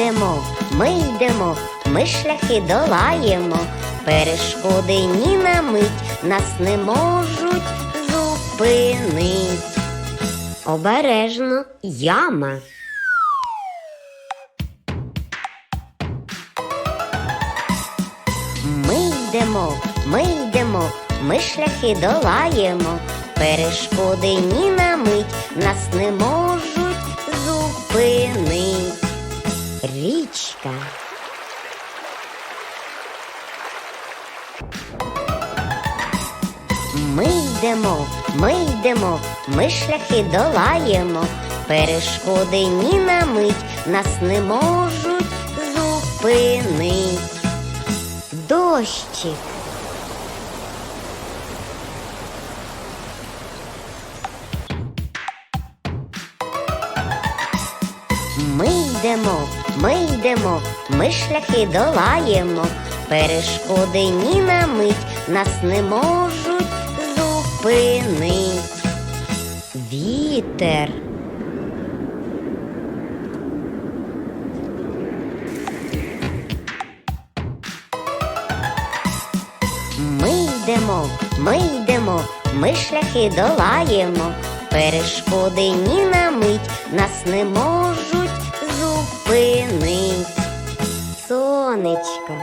йдемо, ми йдемо, ми шляхи долаємо, перешкоди ні на мить нас не можуть зупинить. Обережно яма. Ми йдемо, ми йдемо, ми шляхи долаємо, перешкоди ні на мить нас не можуть Річка. Ми йдемо, ми йдемо, ми шляхи долаємо, перешкоди ні на мить нас не можуть зупинить. Дощик. Ми йдемо, ми йдемо, ми шляхи долаємо, перешкоди ні на мить нас не можуть зупинить. Вітер. Ми йдемо, ми йдемо, ми шляхи долаємо, перешкоди ні на мить нас не можуть зупинить сонечко.